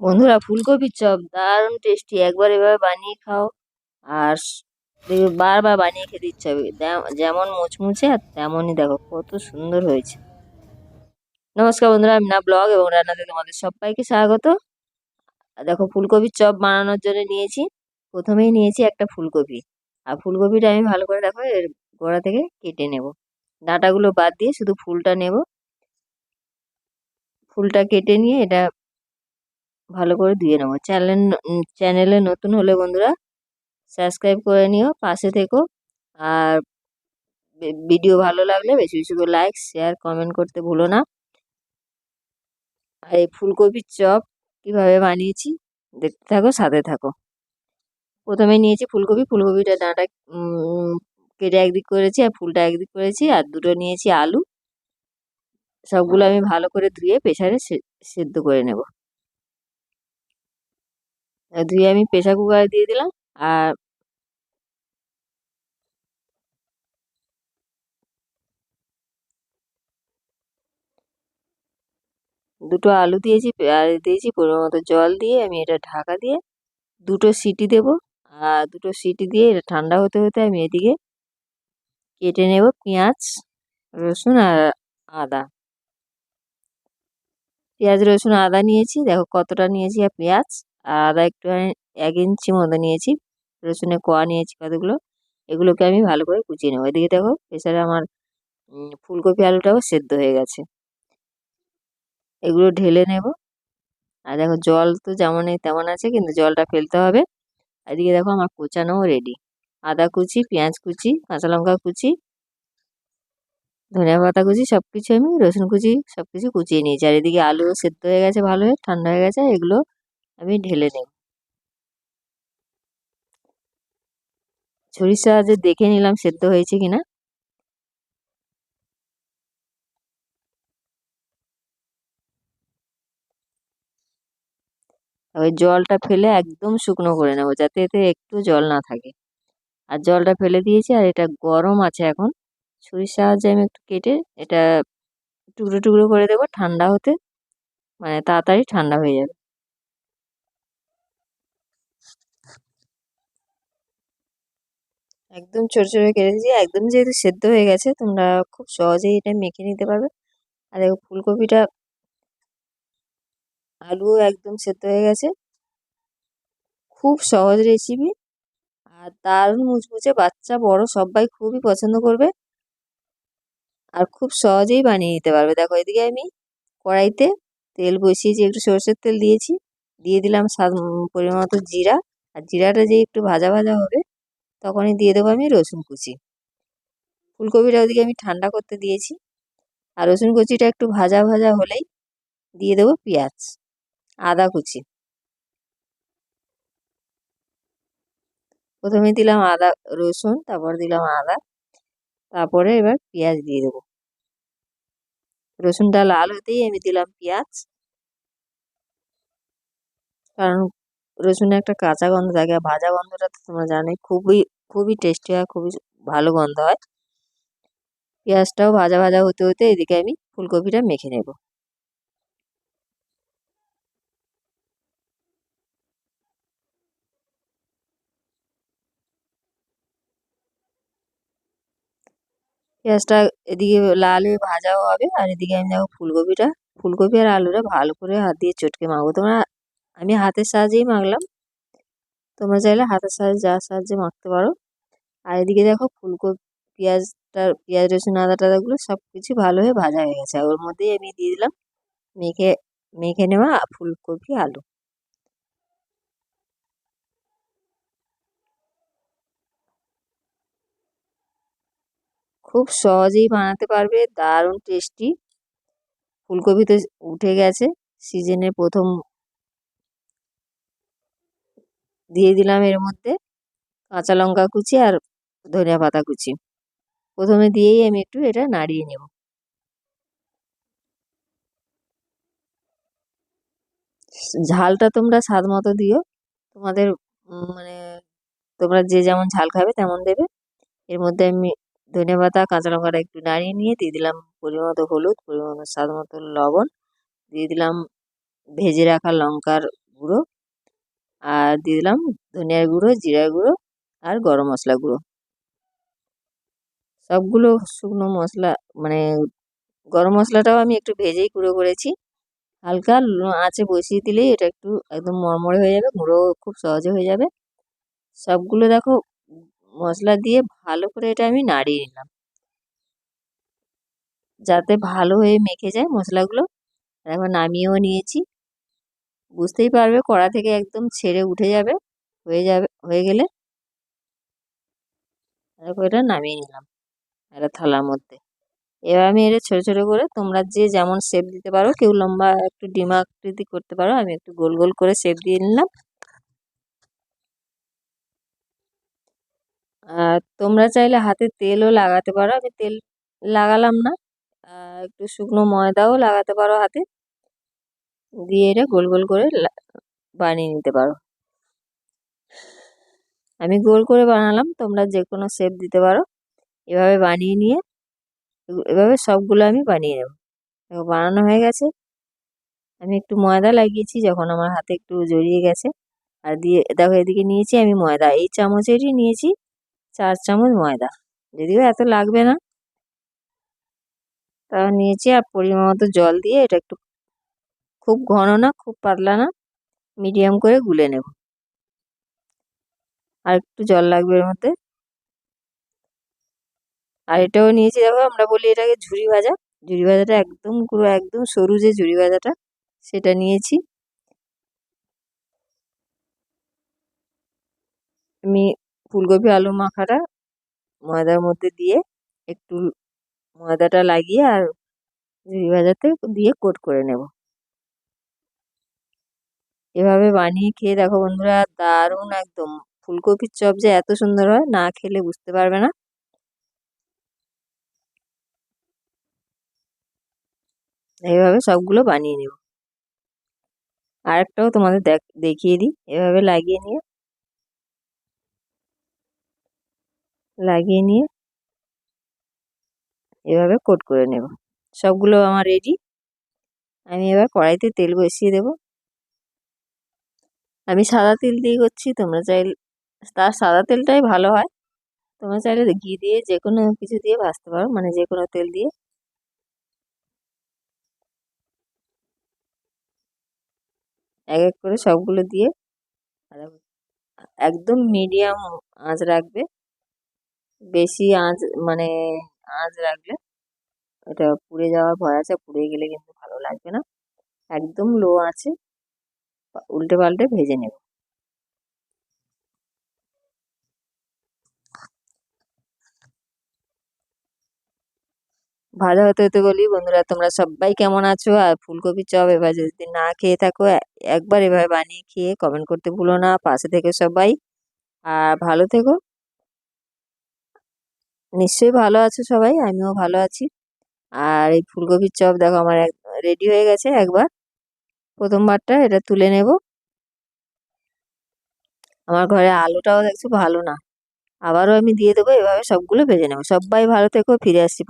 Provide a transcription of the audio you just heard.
বন্ধুরা ফুলকপির চপ দারুণ টেস্টি একবার এভাবে বানিয়ে খাও। আর বারবার বানিয়ে খেতে ইচ্ছা হবে যেমন মুচমুচে আর তেমনই দেখো কত সুন্দর হয়েছে। নমস্কার বন্ধুরা, আমি না ব্লগ এবং রান্নাতে তোমাদের সবাইকে স্বাগত। দেখো ফুলকপির চপ বানানোর জন্য নিয়েছি। প্রথমেই নিয়েছি একটা ফুলকপি। আর ফুলকপিটা আমি ভালো করে দেখো এর গোড়া থেকে কেটে নেব। ডাঁটাগুলো বাদ দিয়ে শুধু ফুলটা নেব। ফুলটা কেটে নিয়ে এটা ভালো করে ধুয়ে নেব। চ্যানেল চ্যানেলে নতুন হলে বন্ধুরা, সাবস্ক্রাইব করে নিও, পাশে থেকো। আর ভিডিও ভালো লাগলে বেশি বেশি করে লাইক, শেয়ার, কমেন্ট করতে ভুলো না। আর এই ফুলকপির চপ কীভাবে বানিয়েছি, দেখতে থাকো, সাথে থাকো। প্রথমে নিয়েছি ফুলকপি, ফুলকপিটা ডাঁটা কেটে একদিক করেছি আর ফুলটা একদিক করেছি আর দুটো নিয়েছি আলু। সবগুলো আমি ভালো করে ধুয়ে প্রেসারে সেদ্ধ করে নেব। ধুয়ে আমি প্রেসার কুকারে দিয়ে দিলাম, আর দুটো আলু দিয়েছি, আর দিয়েছি পরিমাণ মতো জল দিয়ে আমি এটা ঢাকা দিয়ে দুটো সিটি দেব, আর দুটো সিটি দিয়ে এটা ঠান্ডা হতে হতে আমি এদিকে কেটে নেব পেঁয়াজ, রসুন আর আদা। পেঁয়াজ, রসুন, আদা নিয়েছি, দেখো কতটা নিয়েছি, আর পেঁয়াজ। আদা একটু এক ইঞ্চি মতো নিয়েছি রসুনের কোয়া নিয়েছি কতগুলো, এগুলোকে আমি ভালো করে কুচিয়ে নেব। এদিকে দেখো, প্রেসারে আমার ফুলকপি আলুটাও সেদ্ধ হয়ে গেছে। এগুলো ঢেলে নেব। আর দেখো, জল তো যেমন এই তেমন আছে, কিন্তু জলটা ফেলতে হবে। এদিকে দেখো, আমার কোচানোও রেডি আদা কুচি, পেঁয়াজ কুচি, কাঁচা লঙ্কা কুচি, ধনিয়া পাতা কুচি সব কিছু আমি রসুন কুচি সব কিছু কুচিয়ে নিয়েছি। আর এদিকে আলু সেদ্ধ হয়ে গেছে, ভালো হয়ে, ঠান্ডা হয়ে গেছে, এগুলো আমি ঢেলে নেব। ছুরির সাহায্যে দেখে নিলাম সেদ্ধ হয়েছে কিনা ওই জলটা ফেলে একদম শুকনো করে নেব যাতে এতে একটু জল না থাকে। আর জলটা ফেলে দিয়েছি আর এটা গরম আছে এখন। ছুরির সাহায্যে আমি একটু কেটে এটা টুকরো টুকরো করে দেবো ঠান্ডা হতে। মানে তাড়াতাড়ি ঠান্ডা হয়ে যাবে। একদম ছোট ছোট কেটে দিয়েছি একদম যেহেতু সেদ্ধ হয়ে গেছে, তোমরা খুব সহজেই এটা মেখে নিতে পারবে। আর দেখো ফুলকপিটা আলুও একদম সেদ্ধ হয়ে গেছে। খুব সহজ রেসিপি আর দারুণ মুচমুচে বাচ্চা, বড় সবাই খুবই পছন্দ করবে। আর খুব সহজেই বানিয়ে নিতে পারবে। দেখো এদিকে আমি কড়াইতে তেল বসিয়েছি, একটু সরষের তেল দিয়েছি। দিয়ে দিলাম স্বাদ পরিমাণ মতো জিরা। আর জিরাটা যে একটু ভাজা ভাজা হবে তখনই দিয়ে দেবো আমি রসুন কুচি। ফুলকপিটা ওদিকে আমি ঠান্ডা করতে দিয়েছি। আর রসুন কুচিটা একটু ভাজা ভাজা হলেই দিয়ে দেবো পেঁয়াজ, আদা কুচি। প্রথমে দিলাম আদা, রসুন, তারপর দিলাম আদা, তারপরে এবার পেঁয়াজ দিয়ে দেবো। রসুনটা লাল হতেই আমি দিলাম পেঁয়াজ। কারণ রসুনে একটা কাঁচা গন্ধ থাকে আর ভাজা গন্ধটা তো তোমরা জানোই, খুবই খুবই টেস্টি হয়, খুবই ভালো গন্ধ হয়। পেঁয়াজটাও ভাজা ভাজা হতে হতে এদিকে আমি ফুলকপিটা মেখে নেব। পেঁয়াজটা এদিকে লাল হয়ে ভাজাও হবে আর এদিকে আমি দেখো ফুলকপিটা, ফুলকপি আর আলুটা ভালো করে হাত দিয়ে চটকে মাখবো। তোমরা আমি হাতের সাহায্যেই মাখলাম। তোমরা চাইলে হাতের সাহায্যে যার সাহায্যে মাখতে পারো। আর এদিকে দেখো ফুলকপি, পেঁয়াজটা, পেঁয়াজ, রসুন, আদা টাদাগুলো সব কিছু ভালো হয়ে ভাজা হয়ে গেছে। আর ওর মধ্যেই আমি দিয়ে দিলাম মেখে মেখে নেওয়া ফুলকপি, আলু। খুব সহজেই বানাতে পারবে, দারুণ টেস্টি। ফুলকপি তো উঠে গেছে, সিজনের প্রথম দিয়ে দিলাম এর মধ্যে কাঁচা লঙ্কা কুচি আর ধনিয়া পাতা কুচি। প্রথমে দিয়েই আমি একটু এটা নাড়িয়ে নেব। ঝালটা তোমরা স্বাদ মতো দিও। তোমাদের মানে তোমরা যে যেমন ঝাল খাবে তেমন দেবে। এর মধ্যে আমি ধনিয়া পাতা, কাঁচা লঙ্কাটা একটু নাড়িয়ে নিয়ে দিয়ে দিলাম পরিমাণ মতো হলুদ, পরিমাণ স্বাদ মতো লবণ। দিয়ে দিলাম ভেজে রাখা লঙ্কার গুঁড়ো। আর দিয়ে দিলাম ধনিয়ার গুঁড়ো, জিরার গুঁড়ো আর গরম মশলা গুঁড়ো। সবগুলো শুকনো মশলা মানে গরম মশলাটাও আমি একটু ভেজেই গুঁড়ো করেছি। হালকা আঁচে বসিয়ে দিলেই এটা একটু একদম মরমরে হয়ে যাবে, গুঁড়ো খুব সহজে হয়ে যাবে। সবগুলো দেখো, মশলা দিয়ে ভালো করে এটা আমি নাড়িয়ে নিলাম। যাতে ভালো হয়ে মেখে যায় মশলাগুলো। এখন নামিয়েও নিয়েছি। বুঝতেই পারবে কড়া থেকে একদম ছেড়ে উঠে যাবে, হয়ে যাবে, হয়ে গেলে এটা নামিয়ে নিলাম একটা থালার মধ্যে। এবার আমি এটা ছোটো ছোটো করে তোমরা যে যেমন শেপ দিতে পারো, কেউ লম্বা একটু ডিমা আকৃতি করতে পারো, আমি একটু গোল গোল করে শেপ দিয়ে নিলাম। আর তোমরা চাইলে হাতে তেলও লাগাতে পারো, আমি তেল লাগালাম না একটু শুকনো ময়দাও লাগাতে পারো হাতে। দিয়ে এটা গোল গোল করে বানিয়ে নিতে পারো। আমি গোল করে বানালাম, তোমরা যে কোনো শেপ দিতে পারো। এভাবে বানিয়ে নিয়ে, এভাবে সবগুলো আমি বানিয়ে নেব। দেখো, বানানো হয়ে গেছে। আমি একটু ময়দা লাগিয়েছি, যখন আমার হাতে একটু জড়িয়ে গেছে। আর দিয়ে, দেখো, এদিকে নিয়েছি আমি ময়দা। এই চামচেরই নিয়েছি চার চামচ ময়দা। যদিও এত লাগবে না। তা নিয়েছি, আর পরিমাণ মতো জল দিয়ে এটা একটু খুব ঘন না, খুব পাতলা না মিডিয়াম করে গুলে নেব। আর একটু জল লাগবে এর মধ্যে। আর এটাও নিয়েছি দেখো, আমরা বলি এটাকে ঝুরি ভাজা। ঝুরি ভাজাটা একদম পুরো একদম সরু যে ঝুরি ভাজাটা, সেটা নিয়েছি। আমি ফুলকপি, আলু মাখাটা ময়দার মধ্যে দিয়ে একটু ময়দাটা লাগিয়ে আর ঝুরি ভাজাতে দিয়ে কোট করে নেব। এভাবে বানিয়ে খেয়ে দেখো বন্ধুরা, দারুণ একদম। ফুলকপির চপ যে এত সুন্দর হয়, না খেলে বুঝতে পারবে না। এইভাবে সবগুলো বানিয়ে নেব। আরেকটাও তোমাদের দেখিয়ে দিই। এভাবে লাগিয়ে নিয়ে লাগিয়ে নিয়ে এভাবে কোট করে নেব। সবগুলো আমার রেডি আমি এবার কড়াইতে তেল বসিয়ে দেব। আমি সাদা তেল দিয়ে করছি, তোমরা চাইলে, তার সাদা তেলটাই ভালো হয়। তোমরা চাইলে ঘি দিয়ে যে কোনো কিছু দিয়ে ভাজতে পারো মানে যে কোনো তেল দিয়ে। এক এক করে সবগুলো দিয়ে একদম মিডিয়াম আঁচ রাখবে। বেশি আঁচ মানে আঁচ রাখলে এটা পুড়ে যাওয়ার ভয় আছে, পুড়ে গেলে কিন্তু ভালো লাগবে না। একদম লো আছে উল্টে পাল্টে ভেজে নেব। ভালো হতে হতে বলি, বন্ধুরা তোমরা সবাই কেমন আছো? আর ফুলকপি চপ এবার যদি না খেয়ে থাকো একবার এভাবে বানিয়ে খেয়ে কমেন্ট করতে ভুলো না। পাশে থেকে সবাই। আর ভালো থেকো। নিশ্চয়ই ভালো আছো সবাই, আমিও ভালো আছি। আর এই ফুলকপির চপ দেখো আমার রেডি হয়ে গেছে একবার। প্রথমবারটা এটা তুলে নেব। আমার ঘরে আলুটাও দেখছি ভালো না। আবারও আমি দিয়ে দেবো, এভাবে সবগুলো ভেজে নেব। সবাই ভালো থেকো, ফিরে আসছি